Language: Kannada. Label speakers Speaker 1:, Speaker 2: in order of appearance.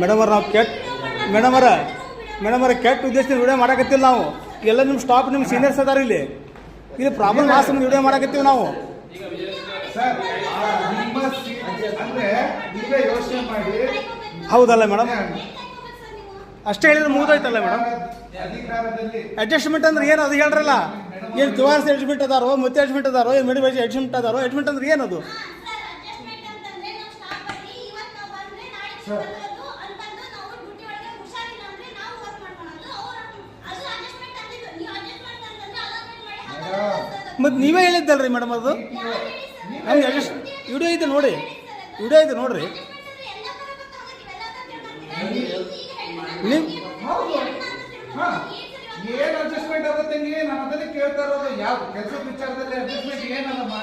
Speaker 1: ಮೇಡಮ್ ಅವ್ರ ನಾವು ಕೆಟ್ಟ ಮೇಡಮ್ ಮೇಡಮರ ಮೇಡಮ್ ಅವರ ಕೆಟ್ಟ ಉದ್ದೇಶದಿಂದ ವಿಡಿಯೋ ಮಾಡಕತ್ತಿಲ್ಲ ನಾವು. ಎಲ್ಲ ನಿಮ್ಮ ಸ್ಟಾಫ್ ನಿಮ್ಮ ಸೀನಿಯರ್ಸ್ ಅದಾರ ಇಲ್ಲಿ. ಇಲ್ಲಿ ಪ್ರಾಬ್ಲಮ್ ಆಸ್ ವಿಡಿಯೋ ಮಾಡಕತ್ತೀವಿ ನಾವು.
Speaker 2: ಮಾಡಿ.
Speaker 1: ಹೌದಲ್ಲ ಮೇಡಮ್? ಅಷ್ಟೇ ಹೇಳಿದ್ರೆ ಮುಗಿದೋಯ್ತಲ್ಲ ಮೇಡಮ್? ಅಡ್ಜಸ್ಟ್ಮೆಂಟ್ ಅಂದ್ರೆ ಏನು ಅದು ಹೇಳ್ರಲ್ಲ? ಏನು ತಿವಾರ್ಸ್ ಅಡ್ಜ್ಮೆಂಟ್ ಅದಾರೋ ಮತ್ತೆ ಅಡ್ಜಸ್ಟ್ಮೆಂಟ್ ಅದಾರೋ ಏನು ಮೆಡಿವೈಸ್ ಅಡ್ಜ್ಮೆಂಟ್ ಅದಾರೋ ಅಡ್ಜ್ಮೆಂಟ್ ಅಂದ್ರೆ ಏನದು ಮತ್ತು ನೀವೇ ಹೇಳಿದ್ದಲ್ರಿ ಮೇಡಮ್ ಅದು? ನಮ್ಗೆ ಅಡ್ಜಸ್ಟ್ ವಿಡಿಯೋ ಇದೆ ನೋಡಿ. ವಿಡಿಯೋ ಇದೆ ನೋಡ್ರಿ. ನೀವು
Speaker 2: ಹಾ. ಏನ್ ಅಡ್ಜಸ್ಟ್ಮೆಂಟ್ ಆಗುತ್ತೆ ನಾನು ಅದನ್ನೇ ಕೇಳ್ತಾ ಇರೋದು. ಯಾವ ಕೆಲಸದ ವಿಚಾರದಲ್ಲಿ ಅಡ್ಜಸ್ಟ್ಮೆಂಟ್ ಏನಲ್ಲಮ್ಮ